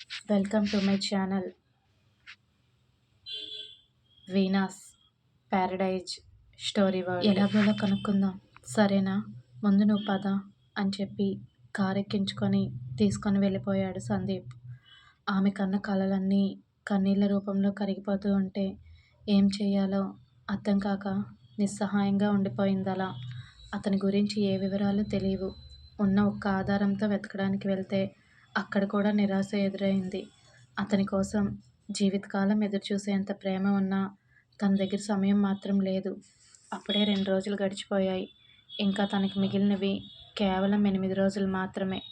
Welcome to my channel Veena's paradise story word ఎలాగోలా కనుక్కుందాం. సరేనా? ముందు నువ్వు పద అని చెప్పి కారు ఎక్కించుకొని తీసుకొని వెళ్ళిపోయాడు సందీప్. ఆమె కన్న కలలన్నీ కన్నీళ్ళ రూపంలో కరిగిపోతూ ఉంటే ఏం చేయాలో అర్థం కాక నిస్సహాయంగా ఉండిపోయిందలా. అతని గురించి ఏ వివరాలు తెలియవు. ఉన్న ఒక్క ఆధారంతో వెతకడానికి వెళ్తే అక్కడ కూడా నిరాశ ఎదురైంది. అతని కోసం జీవితకాలం ఎదురుచూసేంత ప్రేమ ఉన్నా తన దగ్గర సమయం మాత్రం లేదు. అప్పుడే రెండు రోజులు గడిచిపోయాయి. ఇంకా తనకి మిగిలినవి కేవలం ఎనిమిది రోజులు మాత్రమే.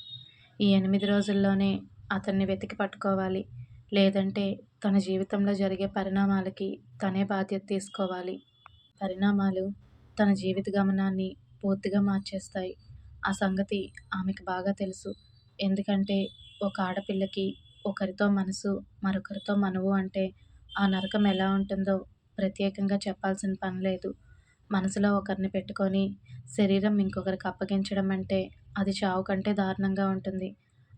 ఈ ఎనిమిది రోజుల్లోనే అతన్ని వెతికి పట్టుకోవాలి. లేదంటే తన జీవితంలో జరిగే పరిణామాలకి తనే బాధ్యత తీసుకోవాలి. పరిణామాలు తన జీవిత గమనాన్ని పూర్తిగా మార్చేస్తాయి. ఆ సంగతి ఆమెకు బాగా తెలుసు. ఎందుకంటే ఒక ఆడపిల్లకి ఒకరితో మనసు మరొకరితో మనువు అంటే ఆ నరకం ఎలా ఉంటుందో ప్రత్యేకంగా చెప్పాల్సిన పని లేదు. మనసులో ఒకరిని పెట్టుకొని శరీరం ఇంకొకరికి అప్పగించడం అంటే అది చావు కంటే దారుణంగా ఉంటుంది.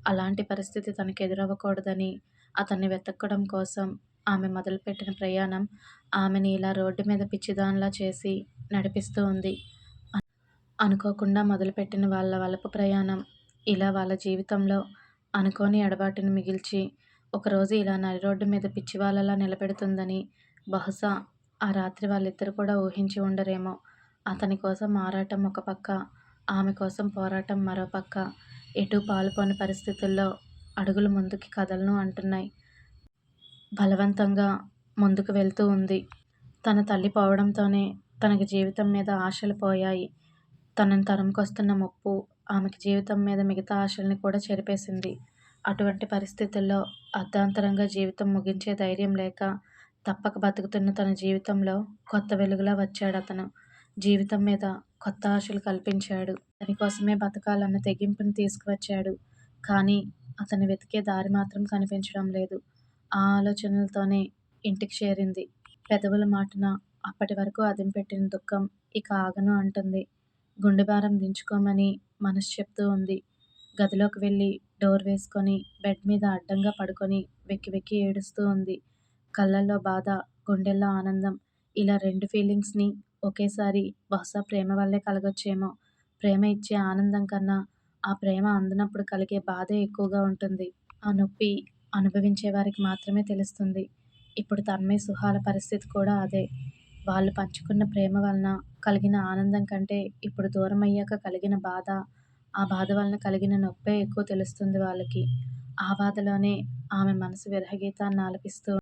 అలాంటి పరిస్థితి తనకు ఎదురవ్వకూడదని అతన్ని వెతక్కడం కోసం ఆమె మొదలుపెట్టిన ప్రయాణం ఆమెని ఇలా రోడ్డు మీద పిచ్చిదానిలా చేసి నడిపిస్తూ ఉంది. అనుకోకుండా మొదలుపెట్టిన వాళ్ళ వలపు ప్రయాణం ఇలా వాళ్ళ జీవితంలో అనుకోని ఎడబాటుని మిగిల్చి ఒకరోజు ఇలా నడి రోడ్డు మీద పిచ్చి వాళ్ళలా నిలబెడుతుందని బహుశా ఆ రాత్రి వాళ్ళిద్దరు కూడా ఊహించి ఉండరేమో. అతని కోసం ఆరాటం ఒక పక్క ఆమె కోసం పోరాటం మరో పక్క. ఎటు పాలుపోని పరిస్థితుల్లో అడుగులు ముందుకి కదలను అంటున్నాయి. బలవంతంగా ముందుకు వెళ్తూ ఉంది. తన తల్లి పోవడంతోనే తనకి జీవితం మీద ఆశలు పోయాయి. తనని తరంకొస్తున్న ముప్పు ఆమెకి జీవితం మీద మిగతా ఆశల్ని కూడా చెరిపేసింది. అటువంటి పరిస్థితుల్లో అర్ధాంతరంగా జీవితం ముగించే ధైర్యం లేక తప్పక బతుకుతున్న తన జీవితంలో కొత్త వెలుగులా వచ్చాడు అతను. జీవితం మీద కొత్త ఆశలు కల్పించాడు. దానికోసమే బతకాలన్న తెగింపుని తీసుకువచ్చాడు. కానీ అతను వెతికే దారి మాత్రం కనిపించడం లేదు. ఆ ఆలోచనలతోనే ఇంటికి చేరింది. పెదవుల మాటన అప్పటి వరకు అదింపెట్టిన దుఃఖం ఇక ఆగను అంటుంది. గుండెభారం దించుకోమని మనసు చెప్తూ ఉంది. గదిలోకి వెళ్ళి డోర్ వేసుకొని బెడ్ మీద అడ్డంగా పడుకొని వెక్కి వెక్కి ఏడుస్తూ ఉంది. కళ్ళల్లో బాధ గుండెల్లో ఆనందం. ఇలా రెండు ఫీలింగ్స్ని ఒకేసారి బహుశా ప్రేమ వల్లే కలగొచ్చేమో. ప్రేమ ఇచ్చే ఆనందం కన్నా ఆ ప్రేమ అందినప్పుడు కలిగే బాధే ఎక్కువగా ఉంటుంది. ఆ నొప్పి అనుభవించే వారికి మాత్రమే తెలుస్తుంది. ఇప్పుడు తన్మయ సుహాల పరిస్థితి కూడా అదే. వాళ్ళు పంచుకున్న ప్రేమ వలన కలిగిన ఆనందం కంటే ఇప్పుడు దూరం అయ్యాక కలిగిన బాధ ఆ బాధ వలన కలిగిన నొప్పే ఎక్కువ తెలుస్తుంది వాళ్ళకి. ఆ బాధలోనే ఆమె మనసు విరహగీతాన్ని ఆలపిస్తూ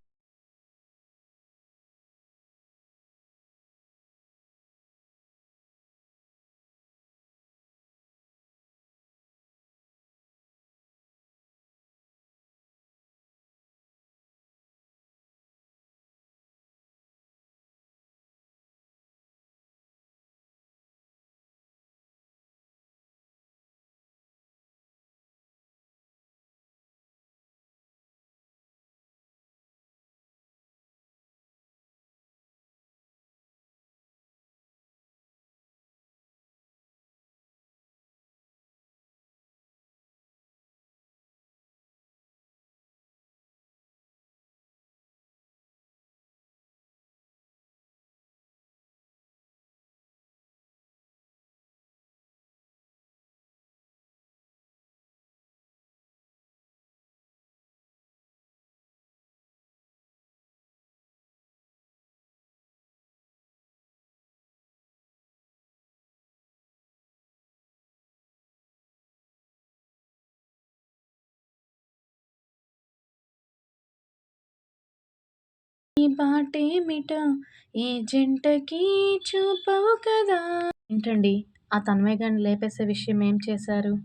బాటేమిట ఈ జంటకి చూపవు కదా? ఏంటండి? ఆ తన్మయ్య గారిని లేపేసే విషయం ఏం చేశారు?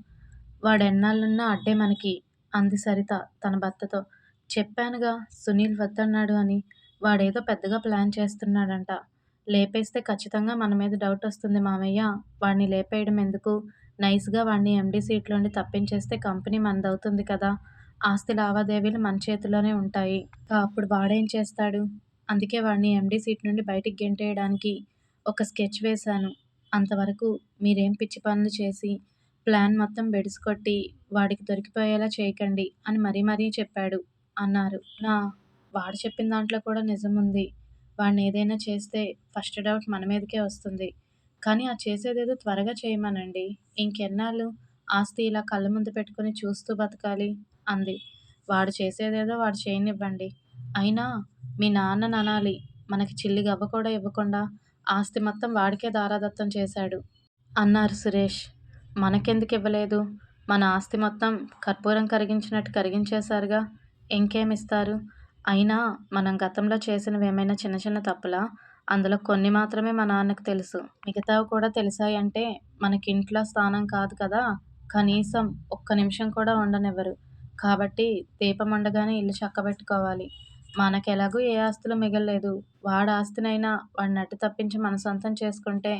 వాడు ఎన్నాళ్ళున్నా అడ్డే మనకి అంది సరిత తన భర్తతో. చెప్పానుగా సునీల్ వద్దన్నాడు అని. వాడేదో పెద్దగా ప్లాన్ చేస్తున్నాడంట. లేపేస్తే ఖచ్చితంగా మన మీద డౌట్ వస్తుంది మామయ్య. వాడిని లేపేయడం ఎందుకు? నైస్గా వాడిని ఎండీ సీట్లోండి తప్పించేస్తే కంపెనీ మనదవుతుంది కదా. ఆస్తి లావాదేవీలు మన చేతిలోనే ఉంటాయి. అప్పుడు వాడేం చేస్తాడు? అందుకే వాడిని ఎండీ సీట్ నుండి బయటికి గెంటేయడానికి ఒక స్కెచ్ వేశాను. అంతవరకు మీరేం పిచ్చి పనులు చేసి ప్లాన్ మొత్తం బెడిసికొట్టి వాడికి దొరికిపోయేలా చేయకండి అని మరీ మరీ చెప్పాడు. అన్నారు. నా వాడు చెప్పిన దాంట్లో కూడా నిజముంది. వాడిని ఏదైనా చేస్తే ఫస్ట్ డౌట్ మన మీదకే వస్తుంది. కానీ ఆ చేసేదేదో త్వరగా చేయమనండి. ఇంకెన్నాళ్ళు ఆస్తి ఇలా కళ్ళ ముందు పెట్టుకుని చూస్తూ బతకాలి? అంది. వాడు చేసేదేదో వాడు చేయనివ్వండి. అయినా మీ నాన్నని అనాలి మనకి చిల్లి గవ్వ కూడా ఇవ్వకుండా ఆస్తి మొత్తం వాడికే దారాదత్తం చేశాడు అన్నారు సురేష్. మనకెందుకు ఇవ్వలేదు? మన ఆస్తి మొత్తం కర్పూరం కరిగించినట్టు కరిగించేశారుగా. ఇంకేమిస్తారు? అయినా మనం గతంలో చేసినవి ఏమైనా చిన్న చిన్న తప్పులా? అందులో కొన్ని మాత్రమే మా నాన్నకు తెలుసు. మిగతావి కూడా తెలిసాయంటే మనకి ఇంట్లో స్థానం కాదు కదా. కనీసం ఒక్క నిమిషం కూడా ఉండనివ్వరు. కాబట్టి దీపం ఉండగానే ఇల్లు చక్కబెట్టుకోవాలి. మనకెలాగూ ఏ ఆస్తులు మిగల్లేదు. వాడి ఆస్తినైనా వాడిని అడ్డు తప్పించి మన సొంతం చేసుకుంటే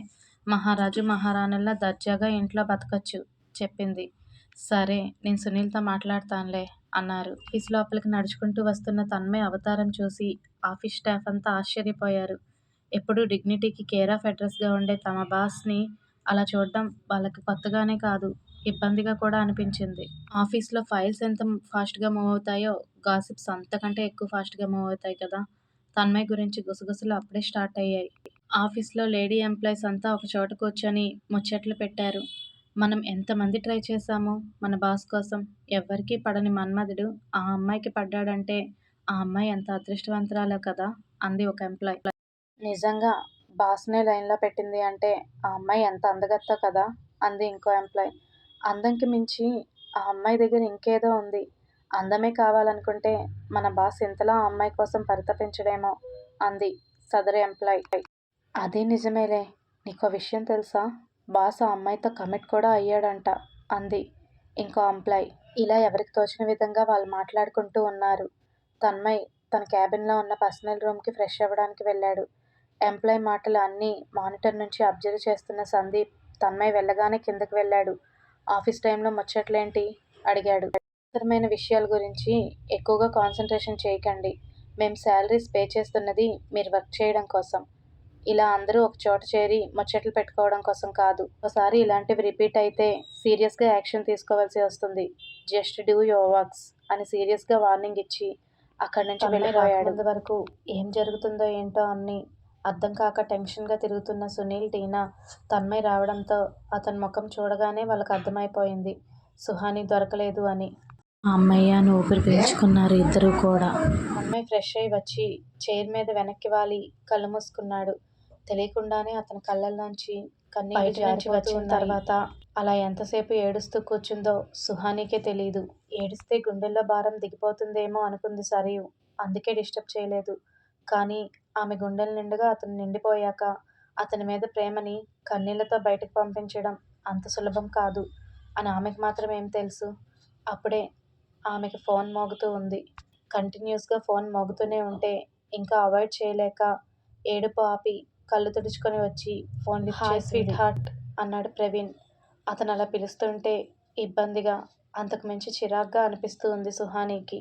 మహారాజు మహారాణుల్లా దర్జాగా ఇంట్లో బతకచ్చు చెప్పింది. సరే నేను సునీల్తో మాట్లాడతానులే అన్నారు. ఆఫీస్ లోపలికి నడుచుకుంటూ వస్తున్న తన్మయ్ అవతారం చూసి ఆఫీస్ స్టాఫ్ అంతా ఆశ్చర్యపోయారు. ఎప్పుడూ డిగ్నిటీకి కేర్ ఆఫ్ అడ్రస్గా ఉండే తమ బాస్ని అలా చూడడం వాళ్ళకి కొత్తగానే కాదు. ఇబ్బందిగా కూడా అనిపించింది. ఆఫీస్లో ఫైల్స్ ఎంత ఫాస్ట్గా మూవ్ అవుతాయో గాసిప్స్ అంతకంటే ఎక్కువ ఫాస్ట్గా మూవ్ అవుతాయి కదా. తన్మయ్ గురించి గుసగుసలు అప్పుడే స్టార్ట్ అయ్యాయి. ఆఫీస్లో లేడీ ఎంప్లాయీస్ అంతా ఒక చోట కూర్చొని ముచ్చట్లు పెట్టారు. మనం ఎంతమంది ట్రై చేశామో మన బాస్ కోసం. ఎవ్వరికీ పడని మన్మధుడు ఆ అమ్మాయికి పడ్డాడంటే ఆ అమ్మాయి ఎంత అదృష్టవంతురాలో కదా అంది ఒక ఎంప్లాయ్. నిజంగా బాస్నే లైన్లో పెట్టింది అంటే ఆ అమ్మాయి ఎంత అందగత్తో కదా అంది ఇంకో ఎంప్లాయ్. అందంకి మించి ఆ అమ్మాయి దగ్గర ఇంకేదో ఉంది. అందమే కావాలనుకుంటే మన బాస్ ఇంతలా ఆ అమ్మాయి కోసం పరితపించడేమో అంది సదరు ఎంప్లాయ్. అదే నిజమేలే నీకో విషయం తెలుసా? బాస్ ఆ అమ్మాయితో కమిట్ కూడా అయ్యాడంట అంది ఇంకో ఎంప్లాయ్. ఇలా ఎవరికి తోచిన విధంగా వాళ్ళు మాట్లాడుకుంటూ ఉన్నారు. తన్మయ్ తన క్యాబిన్లో ఉన్న పర్సనల్ రూమ్కి ఫ్రెష్ అవ్వడానికి వెళ్ళాడు. ఎంప్లాయ్ మాటలు అన్నీ మానిటర్ నుంచి అబ్జర్వ్ చేస్తున్న సందీప్ తన్మయ్ వెళ్ళగానే కిందకి వెళ్ళాడు. ఆఫీస్ టైంలో ముచ్చట్లేంటి? అడిగాడు. అవసరమైన విషయాల గురించి ఎక్కువగా కాన్సన్ట్రేషన్ చేయకండి. మేము శాలరీస్ పే చేస్తున్నది మీరు వర్క్ చేయడం కోసం. ఇలా అందరూ ఒక చోట చేరి ముచ్చట్లు పెట్టుకోవడం కోసం కాదు. ఒకసారి ఇలాంటివి రిపీట్ అయితే సీరియస్గా యాక్షన్ తీసుకోవాల్సి వస్తుంది. జస్ట్ డూ యువర్ వర్క్స్ అని సీరియస్గా వార్నింగ్ ఇచ్చి అక్కడి నుంచి వెళ్ళిపోయాడు. వరకు ఏం జరుగుతుందో ఏంటో అన్ని అర్థం కాక టెన్షన్గా తిరుగుతున్న సునీల్ టీనా తన్మయ్ రావడంతో అతని ముఖం చూడగానే వాళ్ళకి అర్థమైపోయింది. సుహాని దొరకలేదు అని. అమ్మయ్య అని ఊపిరి పీల్చుకున్నారు ఇద్దరు కూడా. అమ్మాయి ఫ్రెష్ అయ్యి వచ్చి చైర్ మీద వెనక్కి వాలి కళ్ళు మూసుకున్నాడు. తెలియకుండానే అతని కళ్ళల్లోంచి కన్నీళ్ళు జారి వచ్చిన తర్వాత అలా ఎంతసేపు ఏడుస్తూ కూర్చుందో సుహానీకే తెలియదు ఏడిస్తే గుండెల్లో భారం దిగిపోతుందేమో అనుకుంది సరియు. అందుకే డిస్టర్బ్ చేయలేదు. కానీ ఆమె గుండెల నిండుగా అతను నిండిపోయాక అతని మీద ప్రేమని కన్నీళ్ళతో బయటకు పంపించడం అంత సులభం కాదు అని ఆమెకు మాత్రం ఏం తెలుసు? అప్పుడే ఆమెకి ఫోన్ మోగుతూ ఉంది. కంటిన్యూస్గా ఫోన్ మోగుతూనే ఉంటే ఇంకా అవాయిడ్ చేయలేక ఏడుపు ఆపి కళ్ళు తుడుచుకొని వచ్చి ఫోన్ చేసి స్వీట్ హార్ట్ అన్నాడు ప్రవీణ్. అతను అలా పిలుస్తుంటే ఇబ్బందిగా అంతకు మించి చిరాగ్గా అనిపిస్తూ ఉంది సుహానీకి.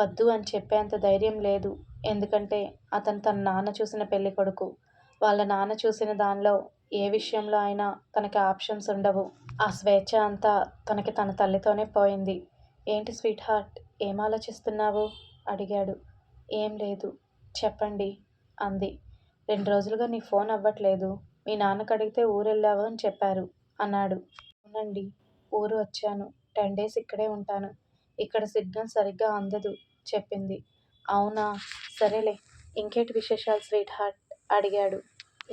వద్దు అని చెప్పేంత ధైర్యం లేదు. ఎందుకంటే అతను తన నాన్న చూసిన పెళ్ళి కొడుకు. వాళ్ళ నాన్న చూసిన దానిలో ఏ విషయంలో అయినా తనకి ఆప్షన్స్ ఉండవు. ఆ స్వేచ్ఛ అంతా తనకి తన తల్లితోనే పోయింది. ఏంటి స్వీట్ హార్ట్? ఏం ఆలోచిస్తున్నావు? అడిగాడు. ఏం లేదు. చెప్పండి అంది. రెండు రోజులుగా నీ ఫోన్ అవ్వట్లేదు. మీ నాన్నకు అడిగితే ఊరు వెళ్ళావు అని చెప్పారు అన్నాడు. అవునండి. ఊరు వచ్చాను. టెన్ డేస్ ఇక్కడే ఉంటాను. ఇక్కడ సిగ్నల్ సరిగ్గా అందదు. చెప్పింది. అవునా? సరేలే. ఇంకేటి విశేషాలు స్వీట్ హార్ట్? అడిగాడు.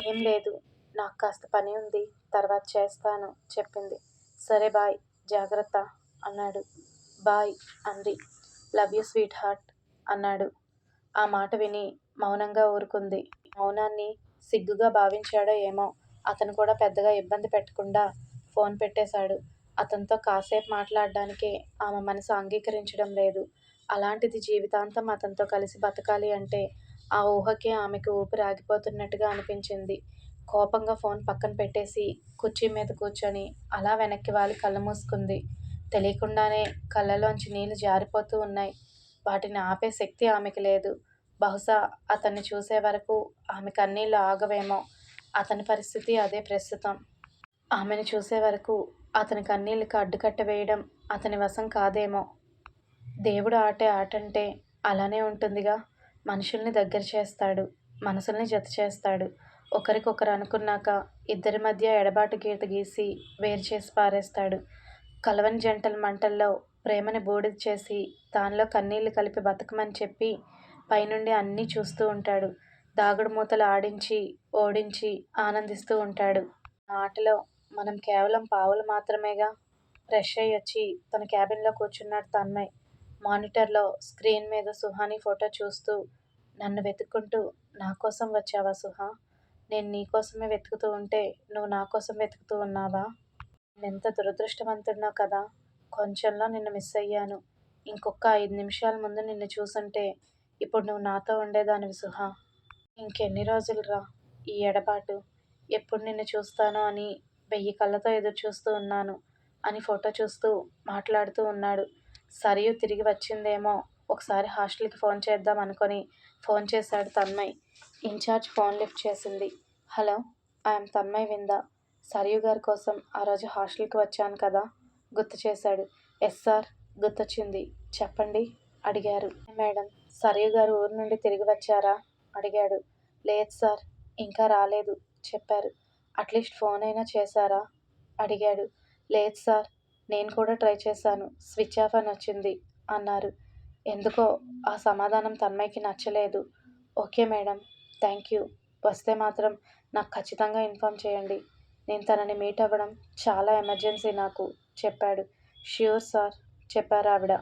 ఏం లేదు. నాకు కాస్త పని ఉంది. తర్వాత చేస్తాను చెప్పింది. సరే బాయ్. జాగ్రత్త అన్నాడు. బాయ్ అంది. లవ్ యూ స్వీట్ హార్ట్ అన్నాడు. ఆ మాట విని మౌనంగా ఊరుకుంది. మౌనాన్ని సిగ్గుగా భావించాడో ఏమో అతను కూడా పెద్దగా ఇబ్బంది పెట్టకుండా ఫోన్ పెట్టేశాడు. అతనితో కాసేపు మాట్లాడడానికే ఆమె మనసు అంగీకరించడం లేదు. అలాంటిది జీవితాంతం అతనితో కలిసి బతకాలి అంటే ఆ ఊహకే ఆమెకు ఊపిరి ఆగిపోతున్నట్టుగా అనిపించింది. కోపంగా ఫోన్ పక్కన పెట్టేసి కుర్చీ మీద కూర్చొని అలా వెనక్కి వాలి కళ్ళు మూసుకుంది. తెలియకుండానే కళ్ళలోంచి నీళ్ళు జారిపోతూ ఉన్నాయి. వాటిని ఆపే శక్తి ఆమెకి లేదు. బహుశా అతన్ని చూసే వరకు ఆమె కన్నీళ్ళు ఆగవేమో. అతని పరిస్థితి అదే ప్రస్తుతం. ఆమెను చూసే వరకు అతని కన్నీళ్ళకి అడ్డుకట్ట వేయడం అతని వశం కాదేమో. దేవుడు ఆటే ఆటంటే అలానే ఉంటుందిగా. మనుషుల్ని దగ్గర చేస్తాడు మనసుల్ని జత చేస్తాడు. ఒకరికొకరు అనుకున్నాక ఇద్దరి మధ్య ఎడబాటు గీత గీసి వేరు చేసి పారేస్తాడు. కలవని జంటల మంటల్లో ప్రేమని బూడిద చేసి దానిలో కన్నీళ్ళు కలిపి బతకమని చెప్పి పైనుండి అన్నీ చూస్తూ ఉంటాడు. దాగుడు మూతలు ఆడించి ఓడించి ఆనందిస్తూ ఉంటాడు. ఆ ఆటలో మనం కేవలం పావులు మాత్రమేగా. ఫ్రెష్ అయ్యి వచ్చి తన క్యాబిన్లో కూర్చున్నాడు తన్మయ్. మానిటర్లో స్క్రీన్ మీద సుహాని ఫోటో చూస్తూ నన్ను వెతుక్కుంటూ నా కోసం వచ్చావా సుహా? నేను నీ కోసమే వెతుకుతూ ఉంటే నువ్వు నా కోసం వెతుకుతూ ఉన్నావా? ఎంత దురదృష్టవంతున్నావు కదా! కొంచెంలో నిన్ను మిస్ అయ్యాను. ఇంకొక ఐదు నిమిషాల ముందు నిన్ను చూసుంటే ఇప్పుడు నువ్వు నాతో ఉండేదానివి సుహా. ఇంకెన్ని రోజులు రా ఈ ఎడబాటు? ఎప్పుడు నిన్ను చూస్తానో అని వెయ్యి కళ్ళతో ఎదురు చూస్తూ ఉన్నాను అని ఫోటో చూస్తూ మాట్లాడుతూ ఉన్నాడు. సరియు తిరిగి వచ్చిందేమో. ఒకసారి హాస్టల్కి ఫోన్ చేద్దాం అనుకొని ఫోన్ చేశాడు తన్మయ్. ఇన్ఛార్జ్ ఫోన్ లిఫ్ట్ చేసింది. హలో ఐఎమ్ తన్మయ్ విందా? సరియు గారి కోసం ఆ రోజు హాస్టల్కి వచ్చాను కదా? గుర్తు చేశాడు. ఎస్ సార్ గుర్తొచ్చింది. చెప్పండి అడిగారు. మేడం సరియు గారు ఊరు నుండి తిరిగి వచ్చారా? అడిగాడు. లేదు సార్ ఇంకా రాలేదు చెప్పారు. అట్లీస్ట్ ఫోన్ అయినా చేశారా? అడిగాడు. లేదు సార్ నేను కూడా ట్రై చేశాను. స్విచ్ ఆఫ్ అని వచ్చింది. అన్నారు. ఎందుకో ఆ సమాధానం తన్మయ్యకి నచ్చలేదు. Okay madam. Thank you. వస్తే మాత్రం నాకు ఖచ్చితంగా ఇన్ఫామ్ చేయండి. నేను తనని మీట్ అవ్వడం చాలా ఎమర్జెన్సీ నాకు చెప్పాడు. ష్యూర్ సార్ చెప్పారు ఆవిడ.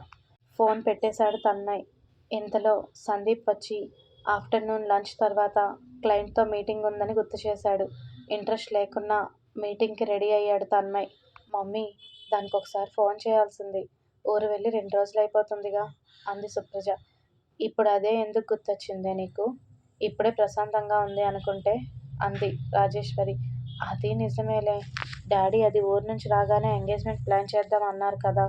ఫోన్ పెట్టేశాడు తన్మయ్. ఇంతలో సందీప్ వచ్చి ఆఫ్టర్నూన్ లంచ్ తర్వాత క్లయింట్తో మీటింగ్ ఉందని గుర్తు చేశాడు. ఇంట్రెస్ట్ లేకున్నా మీటింగ్కి రెడీ అయ్యాడు తన్మయ్. మమ్మీ దానికి ఒకసారి ఫోన్ చేయాల్సింది. ఊరు వెళ్ళి రెండు రోజులు అయిపోతుందిగా అంది సుప్రజ. ఇప్పుడు అదే ఎందుకు గుర్తొచ్చిందే నీకు? ఇప్పుడే ప్రశాంతంగా ఉంది అనుకుంటే అంది రాజేశ్వరి. అది నిజమేలే. డాడీ అది ఊరు నుంచి రాగానే ఎంగేజ్మెంట్ ప్లాన్ చేద్దాం అన్నారు కదా.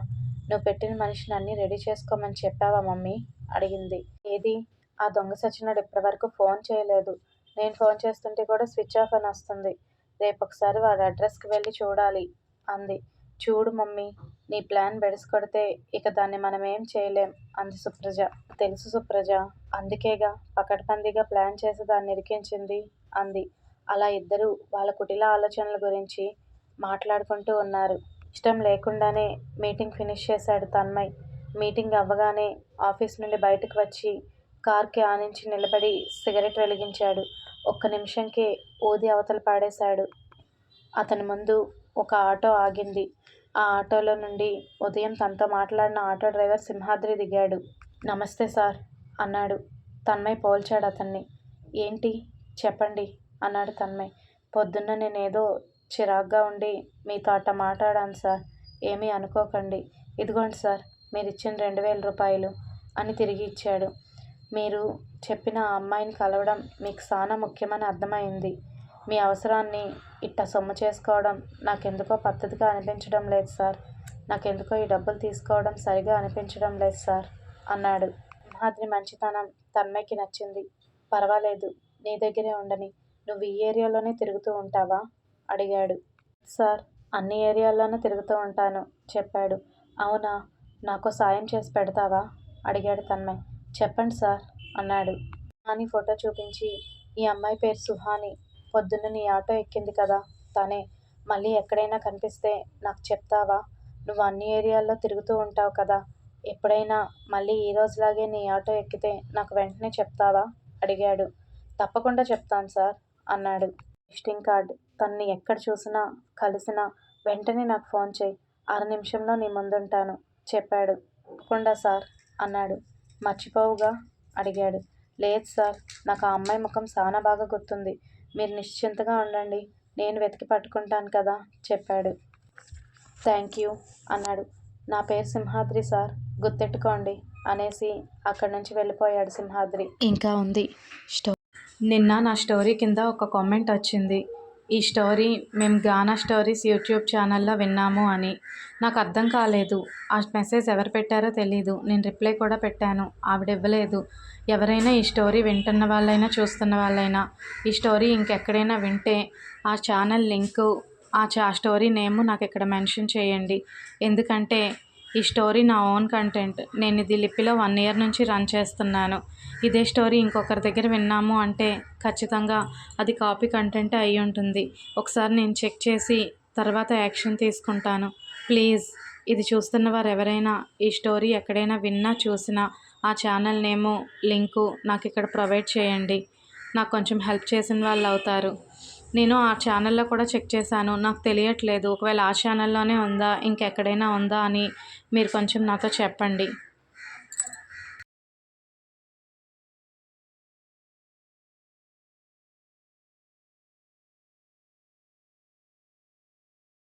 నువ్వు పెట్టిన మనిషిని అన్నీ రెడీ చేసుకోమని చెప్పావా మమ్మీ? అడిగింది. ఏది? ఆ దొంగ సచ్చినాడు ఇప్పటివరకు ఫోన్ చేయలేదు. నేను ఫోన్ చేస్తుంటే కూడా స్విచ్ ఆఫ్ అని వస్తుంది. రేపు ఒకసారి వాడి అడ్రస్కి వెళ్ళి చూడాలి. అంది. చూడు మమ్మీ నీ ప్లాన్ బెడిసికొడితే ఇక దాన్ని మనం ఏం చేయలేం అంది సుప్రజ. తెలుసు సుప్రజ. అందుకేగా పకడ్బందీగా ప్లాన్ చేసి దాన్ని ఇరికించింది అంది. అలా ఇద్దరూ వాళ్ళ కుటిల ఆలోచనల గురించి మాట్లాడుకుంటూ ఉన్నారు. ఇష్టం లేకుండానే మీటింగ్ ఫినిష్ చేశాడు తన్మయ్. మీటింగ్ అవ్వగానే ఆఫీస్ నుండి బయటకు వచ్చి కార్కి ఆనించి నిలబడి సిగరెట్ వెలిగించాడు. ఒక్క నిమిషంకే ఊది అవతల పాడేశాడు. అతని ముందు ఒక ఆటో ఆగింది. ఆ ఆటోలో నుండి ఉదయం తనతో మాట్లాడిన ఆటో డ్రైవర్ సింహాద్రి దిగాడు. నమస్తే సార్ అన్నాడు. తన్మయ్ పోల్చాడు అతన్ని. ఏంటి? చెప్పండి అన్నాడు తన్మయ్. పొద్దున్న నేనేదో చిరాగ్గా ఉండి మీతో అట్ట మాట్లాడాను సార్. ఏమీ అనుకోకండి. ఇదిగోండి సార్ మీరు ఇచ్చిన రెండు వేల రూపాయలు అని తిరిగి ఇచ్చాడు. మీరు చెప్పిన ఆ అమ్మాయిని కలవడం మీకు చాలా ముఖ్యమని అర్థమైంది. మీ అవసరాన్ని ఇట్ట సొమ్ము చేసుకోవడం నాకెందుకో పద్ధతిగా అనిపించడం లేదు సార్. నాకెందుకో ఈ డబ్బులు తీసుకోవడం సరిగా అనిపించడం లేదు సార్ అన్నాడు. సింహాద్రి మంచితనం తన్మయ్యకి నచ్చింది. పర్వాలేదు నీ దగ్గరే ఉండని. నువ్వు ఈ ఏరియాలోనే తిరుగుతూ ఉంటావా? అడిగాడు. సార్ అన్ని ఏరియాల్లోనూ తిరుగుతూ ఉంటాను చెప్పాడు. అవునా? నాకు సాయం చేసి పెడతావా? అడిగాడు తన్మయ్. చెప్పండి సార్ అన్నాడు. సుహాని ఫోటో చూపించి ఈ అమ్మాయి పేరు సుహాని పొద్దున్న నీ ఆటో ఎక్కింది కదా తనే. మళ్ళీ ఎక్కడైనా కనిపిస్తే నాకు చెప్తావా? నువ్వు అన్ని ఏరియాల్లో తిరుగుతూ ఉంటావు కదా. ఎప్పుడైనా మళ్ళీ ఈ రోజులాగే నీ ఆటో ఎక్కితే నాకు వెంటనే చెప్తావా? అడిగాడు. తప్పకుండా చెప్తాను సార్ అన్నాడు. విజిటింగ్ కార్డ్ తన్ని ఎక్కడ చూసినా కలిసినా వెంటనే నాకు ఫోన్ చేయి. అర నిమిషంలో నీ ముందుంటాను చెప్పాడు. తప్పకుండా సార్ అన్నాడు. మర్చిపోవుగా అడిగాడు. లేదు సార్ నాకు ఆ అమ్మాయి ముఖం చాలా బాగా గుర్తుంది. మీరు నిశ్చింతగా ఉండండి. నేను వెతికి పట్టుకుంటాను కదా చెప్పాడు. థ్యాంక్ యూ అన్నాడు. నా పేరు సింహాద్రి సార్. గుర్తెట్టుకోండి అనేసి అక్కడి నుంచి వెళ్ళిపోయాడు సింహాద్రి. ఇంకా ఉంది స్టో నిన్న నా స్టోరీ కింద ఒక కామెంట్ వచ్చింది. ఈ స్టోరీ మేము గానా స్టోరీస్ యూట్యూబ్ ఛానల్లో విన్నాము అని. నాకు అర్థం కాలేదు. ఆ మెసేజ్ ఎవరు పెట్టారో తెలీదు. నేను రిప్లై కూడా పెట్టాను. ఆవిడ ఇవ్వలేదు ఎవరైనా ఈ స్టోరీ వింటున్న వాళ్ళైనా చూస్తున్న వాళ్ళైనా ఈ స్టోరీ ఇంకెక్కడైనా వింటే ఆ ఛానల్ లింకు ఆ చా స్టోరీ నేమ్ నాకు ఇక్కడ మెన్షన్ చేయండి. ఎందుకంటే ఈ స్టోరీ నా ఓన్ కంటెంట్. నేను ఇది లిపిలో వన్ ఇయర్ నుంచి రన్ చేస్తున్నాను. ఇదే స్టోరీ ఇంకొకరి దగ్గర విన్నాము అంటే ఖచ్చితంగా అది కాపీ కంటెంట్ అయి ఉంటుంది. ఒకసారి నేను చెక్ చేసి తర్వాత యాక్షన్ తీసుకుంటాను. ప్లీజ్ ఇది చూస్తున్న వారు ఎవరైనా ఈ స్టోరీ ఎక్కడైనా విన్నా చూసినా ఆ ఛానల్ నేము లింకు నాకు ఇక్కడ ప్రొవైడ్ చేయండి. నాకు కొంచెం హెల్ప్ చేసిన వాళ్ళు అవుతారు. నేను ఆ ఛానల్లో కూడా చెక్ చేశాను. నాకు తెలియట్లేదు. ఒకవేళ ఆ ఛానల్లోనే ఉందా ఇంకెక్కడైనా ఉందా అని మీరు కొంచెం నాతో చెప్పండి.